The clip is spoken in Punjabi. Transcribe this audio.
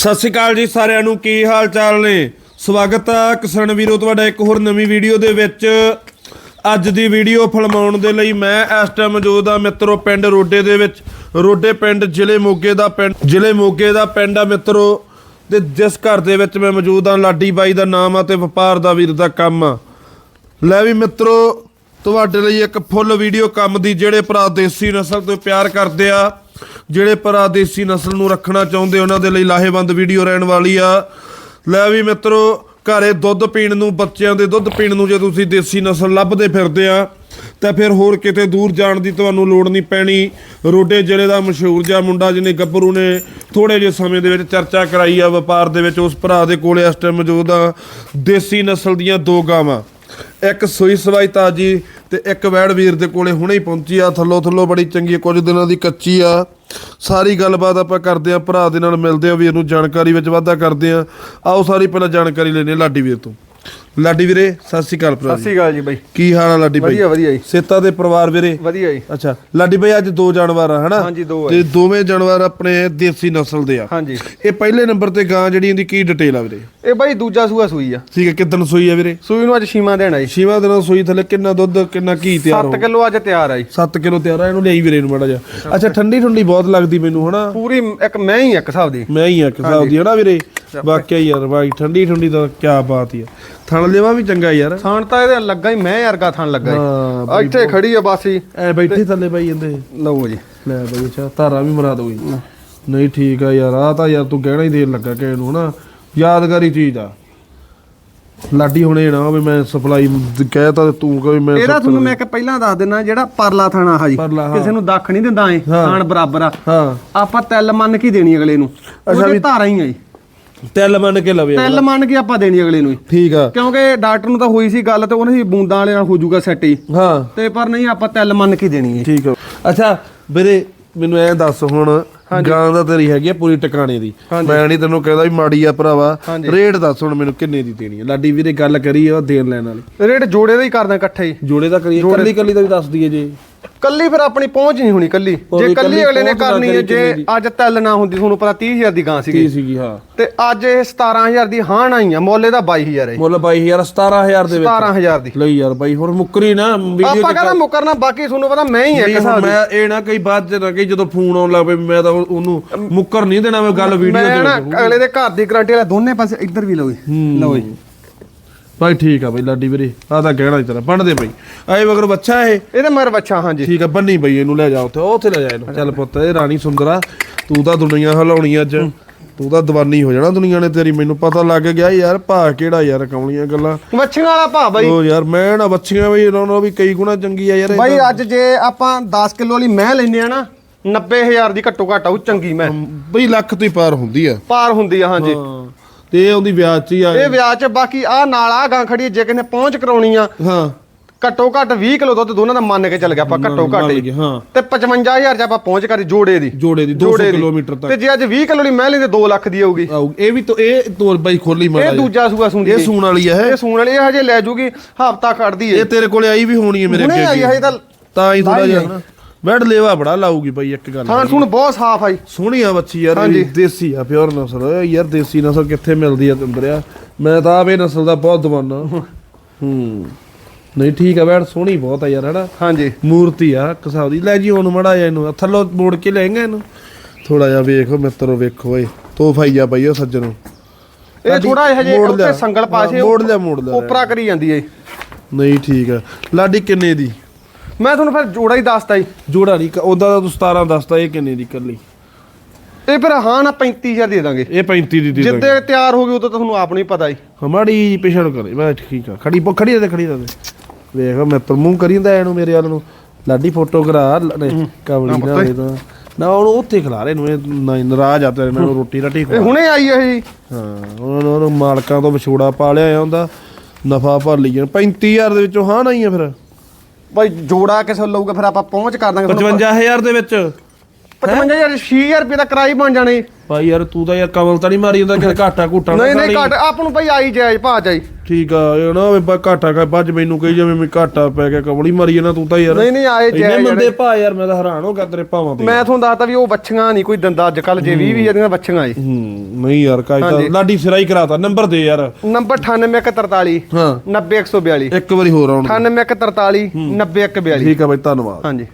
ਸਤਿ ਸ਼੍ਰੀ ਅਕਾਲ ਜੀ ਸਾਰਿਆਂ ਨੂੰ, ਕੀ ਹਾਲ ਚਾਲ ਨੇ? ਸਵਾਗਤ ਹੈ ਕਿਸਾਨ ਵੀਰੋ, ਤੁਹਾਡਾ ਇੱਕ ਹੋਰ ਨਵੀਂ ਵੀਡੀਓ ਦੇ ਵਿੱਚ। ਅੱਜ ਦੀ ਵੀਡੀਓ ਫਿਲਮਾਉਣ ਦੇ ਲਈ ਮੈਂ ਇਸ ਟਾਈਮ ਮੌਜੂਦ ਆ ਮਿੱਤਰੋ, ਪਿੰਡ ਰੋਡੇ ਦੇ ਵਿੱਚ। ਰੋਡੇ ਪਿੰਡ, ਜ਼ਿਲ੍ਹੇ ਮੋਗੇ ਦਾ ਪਿੰਡ, ਜ਼ਿਲ੍ਹੇ ਮੋਗੇ ਦਾ ਪਿੰਡ ਆ ਮਿੱਤਰੋ। ਤੇ ਜਿਸ ਘਰ ਦੇ ਵਿੱਚ ਮੈਂ ਮੌਜੂਦ ਆ, ਲਾਡੀ ਬਾਈ ਦਾ ਨਾਮ ਆ ਤੇ ਵਪਾਰ ਦਾ ਵੀਰ ਦਾ ਕੰਮ ਆ। ਲੈ ਵੀ ਮਿੱਤਰੋ ਤੁਹਾਡੇ ਲਈ ਇੱਕ ਫੁੱਲ ਵੀਡੀਓ ਕੰਮ ਦੀ ਜਿਹੜੇ ਭਰਾ ਦੇਸੀ ਨਸਲ ਤੋਂ ਪਿਆਰ ਕਰਦੇ ਆ, ਜਿਹੜੇ ਭਰਾ ਦੇਸੀ ਨਸਲ ਨੂੰ ਰੱਖਣਾ ਚਾਹੁੰਦੇ, ਉਹਨਾਂ ਦੇ ਲਈ ਲਾਹੇਵੰਦ ਵੀਡੀਓ ਰਹਿਣ ਵਾਲੀ ਆ। ਲੈ ਵੀ ਮਿੱਤਰੋ, ਘਰੇ ਦੁੱਧ ਪੀਣ ਨੂੰ, ਬੱਚਿਆਂ ਦੇ ਦੁੱਧ ਪੀਣ ਨੂੰ ਜੇ ਤੁਸੀਂ ਦੇਸੀ ਨਸਲ ਲੱਭਦੇ ਫਿਰਦੇ ਆ, ਤਾਂ ਫਿਰ ਹੋਰ ਕਿਤੇ ਦੂਰ ਜਾਣ ਦੀ ਤੁਹਾਨੂੰ ਲੋੜ ਨਹੀਂ ਪੈਣੀ। ਰੋਡੇ ਜ਼ਿਲ੍ਹੇ ਦਾ ਮਸ਼ਹੂਰ ਜਿਹਾ ਮੁੰਡਾ ਜਿਹਨੇ ਗੱਭਰੂ ਨੇ ਥੋੜੇ ਜਿਹੇ ਸਮੇਂ ਦੇ ਵਿੱਚ ਚਰਚਾ ਕਰਾਈ ਆ ਵਪਾਰ ਦੇ ਵਿੱਚ, ਉਸ ਭਰਾ ਦੇ ਕੋਲੇ ਇਸ ਟਾਈਮ ਮੌਜੂਦ ਆ। ਦੇਸੀ ਨਸਲ ਦੀਆਂ ਦੋ ਗਾਵਾਂ। ਇੱਕ ਸੂਈ ਸਵਾਈ ਤਾਜੀ ਤੇ ਇੱਕ ਵੈੜ ਵੀਰ ਦੇ ਕੋਲੇ ਹੁਣੇ ਹੀ ਪਹੁੰਚੀ ਆ, ਥੱਲੋ ਥੱਲੋ ਬੜੀ ਚੰਗੀ ਕੁਝ ਦਿਨਾਂ ਦੀ ਕੱਚੀ ਆ। ਸਾਰੀ ਗੱਲਬਾਤ ਆਪਾਂ ਕਰਦੇ ਆ, ਭਰਾ ਦੇ ਨਾਲ ਮਿਲਦੇ ਆ, ਵੀਰ ਨੂੰ ਜਾਣਕਾਰੀ ਵਿੱਚ ਵਾਧਾ ਕਰਦੇ ਆ। ਆਓ ਸਾਰੀ ਪਹਿਲਾਂ ਜਾਣਕਾਰੀ ਲੈਣੇ ਲਾਡੀ ਵੀਰ ਤੋਂ। ਲਾਡੀ ਵੀਰੇ ਸਤਿ ਸ਼੍ਰੀ ਅਕਾਲ ਭਰਾ ਸਤਿ ਸ਼੍ਰੀ ਅਕਾਲ ਜੀ ਬਾਈ। ਕੀ ਹਾਲ ਆ ਲਾਡੀ ਬਾਈ? ਵਧੀਆ ਵਧੀਆ ਜੀ। ਸੇਤਾ ਦੇ ਪਰਿਵਾਰ ਵੀਰੇ? ਵਧੀਆ ਜੀ। ਅੱਛਾ ਲਾਡੀ ਬਾਈ ਅੱਜ ਦੋ ਜਾਨਵਰ ਆ ਹਨਾ? ਹਾਂਜੀ, ਦੋ ਆ ਤੇ ਦੋਵੇਂ ਜਾਨਵਰ ਆਪਣੇ ਦੇਸੀ ਨਸਲ ਦੇ ਆ। ਹਾਂਜੀ। ਇਹ ਪਹਿਲੇ ਨੰਬਰ ਤੇ ਗਾਂ ਜਿਹੜੀ ਇਹਦੀ ਕੀ ਡਿਟੇਲ ਆ ਵੀਰੇ? ਇਹ ਬਾਈ ਦੂਜਾ ਸੂਆ ਸੂਈ ਆ। ਠੀਕ ਹੈ ਕਿਦਨ ਸੂਈ ਆ ਵੀਰੇ? ਸੂਈ ਨੂੰ ਅੱਜ ਛੀਮਾ ਦੇਣਾ ਜੀ। ਛੇਵਾਂ ਦਿਨਾਂ ਸੂਈ ਥੱਲੇ ਕਿੰਨਾ ਦੁੱਧ ਕਿੰਨਾ ਘੀ ਤਿਆਰ 7 ਹੋ ਕਿਲੋ ਅੱਜ ਤਿਆਰ ਆ ਜੀ। 7 ਕਿਲੋ ਤਿਆਰ ਆ ਇਹਨੂੰ ਲਈ ਵੀਰੇ ਨੂੰ ਮਾੜਾ ਜਿਹਾ। ਅੱਛਾ ਠੰਡੀ ਠੰਡੀ ਬਹੁਤ ਲੱਗਦੀ ਮੈਨੂੰ ਹਨਾ? ਪੂਰੀ ਇੱਕ ਮੈਂ ਹੀ ਇੱਕ ਹਿਸਾਬ ਦੀ। ਮੈਂ ਹੀ ਇੱਕ ਹਿਸਾਬ ਦੀ ਹਨਾ ਵੀਰੇ? ਵਾਕਿਆ ਯਾਰ ਬਾਈ ਠੰਡੀ ਠੰਡੀ ਦਾ ਕੀ ਬਾਤ ਹੀ ਆ। ਥਣ ਲੈਵਾ ਵੀ ਚੰਗਾ ਯਾਰ। ਥਾਣ ਤਾਂ ਇਹਦੇ ਲੱਗਾ ਹੀ ਮੈਂ ਵਰਗਾ ਥਾਣ ਲੱਗਾ ਹਾਂ, ਇੱਥੇ ਖੜੀ ਆ ਬਸ। ਐ ਬੈਠੇ ਥੱਲੇ ਬਾਈ ਜਾਂਦੇ ਲਓ ਜੀ। ਲੈ ਬਾਈ ਅੱਛਾ ਧਾਰਾ ਵੀ ਮਰਾ ਦੋ ਜੀ। ਨਹੀਂ ਠੀਕ ਆ ਯਾਰ ਆ ਤਾਂ ਯਾਰ ਤੂੰ ਕਹਿਣਾ ਹੀ ਦੇਣ ਲੱਗਾ ਕਿਸੇ ਨੂੰ ਹਨਾ? ਯਾਦਗਾਰੀ ਚੀਜ਼ ਆ। ਲਾਡੀ ਹੁਣੇ ਨਾ ਹੋਵੇ ਮੈਂ ਸਪਲਾਈ ਕਹਿਤਾ ਤੇ ਤੂੰ ਕਹੇ ਮੈਂ ਇਹਦਾ ਤੁਹਾਨੂੰ ਮੈਂ ਇੱਕ ਪਹਿਲਾਂ ਦੱਸ ਦਿੰਦਾ ਜਿਹੜਾ ਪਰਲਾ ਥਾਣਾ ਆ ਜੀ। ਕਿਸੇ ਨੂੰ ਦੱਖ ਨਹੀਂ ਦਿੰਦਾ ਐ ਥਾਣ ਬਰਾਬਰ ਆ। ਹਾਂ। ਆਪਾਂ ਤਿਲ ਮੰਨ ਕੇ ਦੇਣੀ ਅਗਲੇ ਨੂੰ। ਉਹਦੇ ਧਾਰਾ ਹੀ ਆ ਜੀ। ਤਿਲ ਮੰਨ ਕੇ ਲਵੇ ਤਿਲ ਮੰਨ ਕੇ ਆਪਾਂ ਦੇਣੀ ਅਗਲੇ ਨੂੰ। ਠੀਕ ਆ। ਕਿਉਂਕਿ ਡਾਕਟਰ ਨੂੰ ਤਾਂ ਹੋਈ ਸੀ ਗੱਲ ਤੇ ਉਹਨੇ ਸੀ ਬੂੰਦਾਂ ਵਾਲੇ ਨਾਲ ਹੋ ਜਾਊਗਾ ਸੈੱਟ ਹੀ। ਹਾਂ। ਤੇ ਪਰ ਨਹੀਂ ਆਪਾਂ ਤਿਲ ਮੰਨ ਕੇ ਦੇਣੀ ਹੈ। ਠੀਕ ਆ। ਅੱਛਾ ਵੀਰੇ ਮੈਨੂੰ ਐ ਦੱਸ ਹੁਣ ਗਾਂ ਦਾ ਤੇਰੀ ਹੈਗੀ ਆ ਪੂਰੀ ਟਿਕਾਣੇ ਦੀ। ਮੈਂ ਨਹੀਂ ਤੈਨੂੰ ਕਹਿੰਦਾ ਵੀ ਮਾੜੀ ਆ ਭਰਾਵਾ। ਰੇਟ ਦੱਸ ਹੁਣ ਮੈਨੂੰ ਕਿੰਨੇ ਦੀ ਦੇਣੀ ਆ। ਲਾਡੀ ਵੀਰੇ ਗੱਲ ਕਰੀ ਆ ਦੇਣ ਲੈਣ ਵਾਲੀ। ਰੇਟ ਜੋੜੇ ਦਾ ਹੀ ਕਰਦਾ ਇਕੱਠਾ ਹੀ। ਜੋੜੇ ਦਾ ਕਰੀਏ ਕੱਲੀ ਕੱਲੀ ਦਾ ਵੀ ਦੱਸ ਦਈਏ ਜੇ। ਕੱਲੀ ਫਿਰ ਆਪਣੀ ਪਹੁੰਚ ਨਹੀਂ ਹੋਣੀ ਕੱਲੀ। ਜੇ ਕੱਲੀ ਅਗਲੇ ਨੇ ਕਰਨੀ ਹੈ ਜੇ ਦੀ। ਅੱਜ ਤਿਲ ਨਾ ਹੁੰਦੀ ਤੁਹਾਨੂੰ ਪਤਾ 30000 ਦੀ ਗਾਂ ਸੀਗੀ। ਸੀਗੀ ਹਾਂ। ਤੇ ਅੱਜ ਇਹ 17000 ਦੀ ਹਾਣ ਆਈ ਆ ਮੁੱਲ ਇਹਦਾ 22000 ਹੈ ਮੁੱਲ 22000 17000 ਦੇ ਵਿੱਚ। 17000 ਦੀ। ਲਈ ਯਾਰ ਬਾਈ ਹੁਣ ਮੁੱਕਰੀ ਨਾ ਵੀਡੀਓ ਆਪਾਂ ਕਹਿੰਦਾ ਮੁਕਰਨਾ ਬਾਕੀ ਤੁਹਾਨੂੰ ਪਤਾ ਮੈਂ ਹੀ ਆ ਦੀ ਮੈਂ ਇਹ ਨਾ ਕਈ ਬਾਅਦ ਚ ਨਾ ਕਈ ਜਦੋਂ ਫੋਨ ਆਉਣ ਲੱਗ ਪਏ ਮੈਂ ਤਾਂ ਉਹਨੂੰ ਮੁੱਕਰ ਨਹੀਂ ਦੇਣਾ ਮੈਂ ਗੱਲ ਵੀਡੀਓ ਮੈਂ ਨਾ ਤੇ ਅਗਲੇ ਦੇ ਘਰ ਦੀ ਗਰੰਟੀ ਵਾਲਾ ਦੋਨੇ ਪਾਸੇ ਇੱਧਰ ਵੀ ਲਓ ਜੀ। ਲਓ ਜੀ। ਬਾਈ ਠੀਕ ਆ ਬਾਈ ਲਾਡੀ ਵੀਰੇ ਆ ਤਾਂ ਕਹਿਣਾ ਹੀ ਤੇਰਾ ਬੰਨਦੇ ਬਾਈ। ਆਏ ਮਗਰ ਬੱਚਾ ਇਹ? ਇਹਦੇ ਮਰ ਬੱਚਾ ਹਾਂਜੀ। ਠੀਕ ਆ ਬੰਨੀ ਬਈ ਇਹਨੂੰ ਲੈ ਜਾ ਉੱਥੇ ਉਹ ਉੱਥੇ ਲੈ ਜਾ ਇਹਨੂੰ। ਚੱਲ ਪੁੱਤ ਇਹ ਰਾਣੀ ਸੁੰਦਰਾ ਤੂੰ ਤਾਂ ਦੁਨੀਆ ਹਿਲਾਉਣੀ ਅੱਜ। ਤੂੰ ਤਾਂ ਦੀਵਾਨੀ ਹੋ ਜਾਣਾ ਦੁਨੀਆ ਨੇ ਤੇਰੀ ਮੈਨੂੰ ਪਤਾ ਲੱਗ ਗਿਆ ਯਾਰ ਭਾ ਕਿਹੜਾ ਯਾਰ ਕੌਣੀਆਂ ਗੱਲਾਂ। ਮੱਛੀਆਂ ਵਾਲਾ ਭਾ ਬਾਈ। ਉਹ ਯਾਰ ਮੈਂ ਨਾ ਬੱਚੀਆਂ ਬਈ ਇਹਨਾਂ ਨਾਲੋਂ ਵੀ ਕਈ ਗੁਣਾ ਚੰਗੀ ਆ ਯਾਰ ਇਹ ਬਾਈ ਅੱਜ ਜੇ ਆਪਾਂ 10 ਕਿਲੋ ਵਾਲੀ ਮੈਂ ਲੈਨੇ ਆ ਨਾ 90000 ਦੀ ਘੱਟੋ ਘੱਟ ਆਉ ਚੰਗੀ ਮੈਂ ਬਈ ਲੱਖ ਤੋਂ ਹੀ ਪਾਰ ਹੁੰਦੀ ਆ। ਪਾਰ ਹੁੰਦੀ ਆ ਹਾਂਜੀ। ਤੇ ਉਹਦੀ ਵਿਆਜ ਚ ਹੀ ਆ ਇਹ ਵਿਆਜ ਚ ਬਾਕੀ ਆ ਨਾਲ ਆ ਗਾਂ ਖੜੀ ਜੇ ਕਿਨੇ ਪਹੁੰਚ ਕਰਾਉਣੀ ਆ। ਹਾਂ। ਘੱਟੋ ਘੱਟ 20 ਕਿਲੋ ਦੁੱਧ ਦੋਨਾਂ ਦਾ ਮੰਨ ਕੇ ਚੱਲ ਗਿਆ ਆਪਾਂ ਘੱਟੋ ਘੱਟ ਹੀ। ਹਾਂ। ਤੇ 55000 ਚ ਆਪਾਂ ਪਹੁੰਚ ਕਰੀ ਜੋੜੇ ਦੀ। ਜੋੜੇ ਦੀ 200 ਜੋੜੇ ਦੀ। ਕਿਲੋਮੀਟਰ ਤੱਕ। ਤੇ ਜੇ ਅੱਜ 20 ਕਿਲੋ ਲਈ ਮੈਂ ਲੈਂਦੇ 2 ਲੱਖ ਦੀ ਆਊਗੀ। ਆਊ ਇਹ ਵੀ ਤੋਂ ਇਹ ਤੋਰ ਬਾਈ ਖੋਲੀ ਇਹ। ਦੂਜਾ ਸੂਆ ਸੁੰਦੀ ਇਹ ਸੂਣ ਵਾਲੀ ਆ ਇਹ। ਸੂਣ ਵਾਲੀ ਇਹ ਹਜੇ ਲੈ ਜੂਗੀ ਹਫਤਾ ਖੜਦੀ ਏ। ਇਹ ਤੇਰੇ ਕੋਲੇ ਆਈ ਵੀ ਹੋਣੀ ਹੈ ਮੇਰੇ ਹੁਣੇ ਆਈ ਅੱਗੇ। ਹਜੇ ਤਾਂ ਤਾਂ ਹੀ ਥੋੜਾ ਜਿਹਾ ਆਈ। ਨਾ ਬੈਡ ਲੇਵਾ ਬੜਾ ਲਾਊਗੀ ਬਾਈ ਇੱਕ ਗੱਲ ਥਾਣ ਸੁਣ ਬਹੁਤ ਸਾਫ਼ ਆਈ ਸੋਹਣੀ ਆ ਬੱਚੀ ਯਾਰ। ਇਹ ਦੇਸੀ ਆ ਪਿਓਰ ਨਸਲ। ਯਾਰ ਦੇਸੀ ਨਸਲ ਕਿੱਥੇ ਮਿਲਦੀ ਆ ਤੰਦਰਿਆ ਮੈਂ ਤਾਂ ਆਪ ਇਹ ਨਸਲ ਦਾ ਬਹੁਤ ਦਵਾਨਾ। ਹੂੰ। ਨਹੀਂ ਠੀਕ ਆ ਬੈਡ ਸੋਹਣੀ ਬਹੁਤ ਆ ਯਾਰ ਹਨਾ? ਹਾਂਜੀ। ਮੂਰਤੀ ਆ ਕਸਾਬ ਦੀ। ਲੈ ਜੀ ਹੁਣ ਮੜਾ ਜਾ ਇਹਨੂੰ। ਥੱਲੋਂ ਮੋੜ ਕੇ ਲੈਂਗਾ ਇਹਨੂੰ। ਥੋੜਾ ਜਿਹਾ ਵੇਖੋ ਮਿੱਤਰੋ ਵੇਖੋ ਓਏ। ਤੋਹਫਾ ਹੀ ਆ ਬਾਈ ਉਹ ਸੱਜਣੋ। ਇਹ ਥੋੜਾ ਹਜੇ ਮੋੜ ਉੱਤੇ। ਸੰਗਲ ਪਾਸੇ ਹਾਂ, ਮੋੜ ਲਿਆ ਮੋੜ ਲਿਆ। ਉਪਰਾ ਕਰੀ ਜਾਂਦੀ ਏ। ਨਹੀਂ ਠੀਕ ਆ। ਲਾਡੀ ਕਿੰਨੇ ਦੀ? ਮੈਂ ਤੁਹਾਨੂੰ ਫਿਰ ਜੋੜਾ ਹੀ ਦੱਸਤਾ ਜੀ। ਜੋੜਾ ਨਹੀਂ ਉਹਦਾ ਤਾਂ ਤੂੰ 17 ਦੱਸਦਾ ਇਹ ਕਿੰਨੇ ਦੀ ਕੱਲੀ ਇਹ ਫਿਰ ਹਾਂ ਨਾ 35000 ਦੇ ਦਾਂਗੇ। ਇਹ 35 ਦੀ ਦੇ ਦਾਂਗੇ। ਜਿੱਦੇ ਤਿਆਰ ਹੋ ਗਈ ਉਦੋਂ ਤਾਂ ਤੁਹਾਨੂੰ ਆਪ ਨੂੰ ਹੀ ਪਤਾ ਹੀ ਹਮਾੜੀ ਪਿਛੜ ਕਰੇ ਮੈਂ ਠੀਕ ਆ। ਖੜੀ ਪੋ ਖੜੀ ਤੇ ਖੜੀ ਤੇ ਵੇਖ ਮੈਂ ਪਰ ਮੂੰਹ ਕਰੀਂਦਾ ਇਹਨੂੰ ਮੇਰੇ ਵੱਲ ਨੂੰ। ਲਾਡੀ ਫੋਟੋ ਕਰਾ ਕਵਲੀ ਨਾ ਹੋਵੇ ਤਾਂ ਨਾ ਉਹਨੂੰ ਉੱਥੇ ਖਿਲਾ ਰਹੇ ਨੂੰ ਇਹ ਨਾ- ਨਾਰਾਜ਼ ਆ ਤੇਰੇ ਨਾਲ ਰੋਟੀ ਰਾਟੀ ਖਵਾ ਹੁਣੇ ਆਈ ਇਹ। ਜੀ ਹਾਂ ਉਹਨਾਂ ਨੂੰ ਮਾਲਕਾਂ ਤੋਂ ਵਿਛੋੜਾ ਪਾ ਲਿਆ ਹੁੰਦਾ। ਨਫਾ ਭਰ ਲਈ ਜਾਣ 35000 ਦੇ ਵਿੱਚੋਂ ਹਾਂ ਨਹੀਂ ਆ ਫਿਰ। ਬਾਈ ਜੋੜਾ ਕਿਸੇ ਨੂੰ ਲਊਗਾ ਫਿਰ ਆਪਾਂ ਪਹੁੰਚ ਕਰ ਦਾਂਗੇ ਤੁਹਾਨੂੰ 55000 ਦੇ ਵਿੱਚ। 55000 6000 ਰੁਪਏ ਦਾ ਕਿਰਾਈ ਬਣ ਜਾਣੀ ਭਾਈ ਯਾਰ ਤੂੰ ਤਾਂ ਯਾਰ ਕਮਲ ਤਾਂ ਨਹੀਂ ਮਾਰੀ ਹੁੰਦਾ ਕਿ ਘਾਟਾ ਘੂਟਾ ਨਹੀਂ ਨਹੀਂ। ਘੱਟ ਆਪ ਨੂੰ ਭਾਈ ਆਈ ਜਾਇਜ਼ ਭਾ ਜਾਈ ਠੀਕ ਆ ਇਹ ਨਾ ਵੀ ਘਾਟਾ ਕਾ ਬੱਜ ਮੈਨੂੰ ਕਹੀ ਜਾਵੇਂ ਮੈਂ ਘਾਟਾ ਪੈ ਗਿਆ ਕਬਲੀ ਮਾਰੀ ਜਾਣਾ ਤੂੰ ਤਾਂ ਯਾਰ। ਨਹੀਂ ਨਹੀਂ ਆਏ ਇੰਨੇ ਜੈ ਮੰਦੇ ਭਾ ਯਾਰ ਮੈਂ ਤਾਂ ਹੈਰਾਨ ਹੋ ਗਿਆ ਤੇਰੇ ਭਾਵਾਂ ਤੇ। ਮੈਂ ਤੁਹਾਨੂੰ ਦੱਸਤਾ ਵੀ ਉਹ ਬੱਚੀਆਂ ਨਹੀਂ ਕੋਈ ਦੰਦਾ ਅੱਜ ਕੱਲ ਜੇ 20 20 ਦੀਆਂ ਬੱਚੀਆਂ ਏ। ਹੂੰ ਨਹੀਂ ਯਾਰ ਕਾਇ ਤਾਂ ਲਾਡੀ ਸਿਰਾ ਹੀ ਕਰਾਤਾ ਨੰਬਰ ਦੇ ਯਾਰ। ਨੰਬਰ 98143 ਹਾਂ। 90142 ਇੱਕ ਵਾਰੀ ਹੋਰ ਆਉਣ ਦੇ। 98143 90142 ਠੀਕ ਆ ਬਾਈ ਧੰਨਵਾਦ। ਹਾਂਜੀ।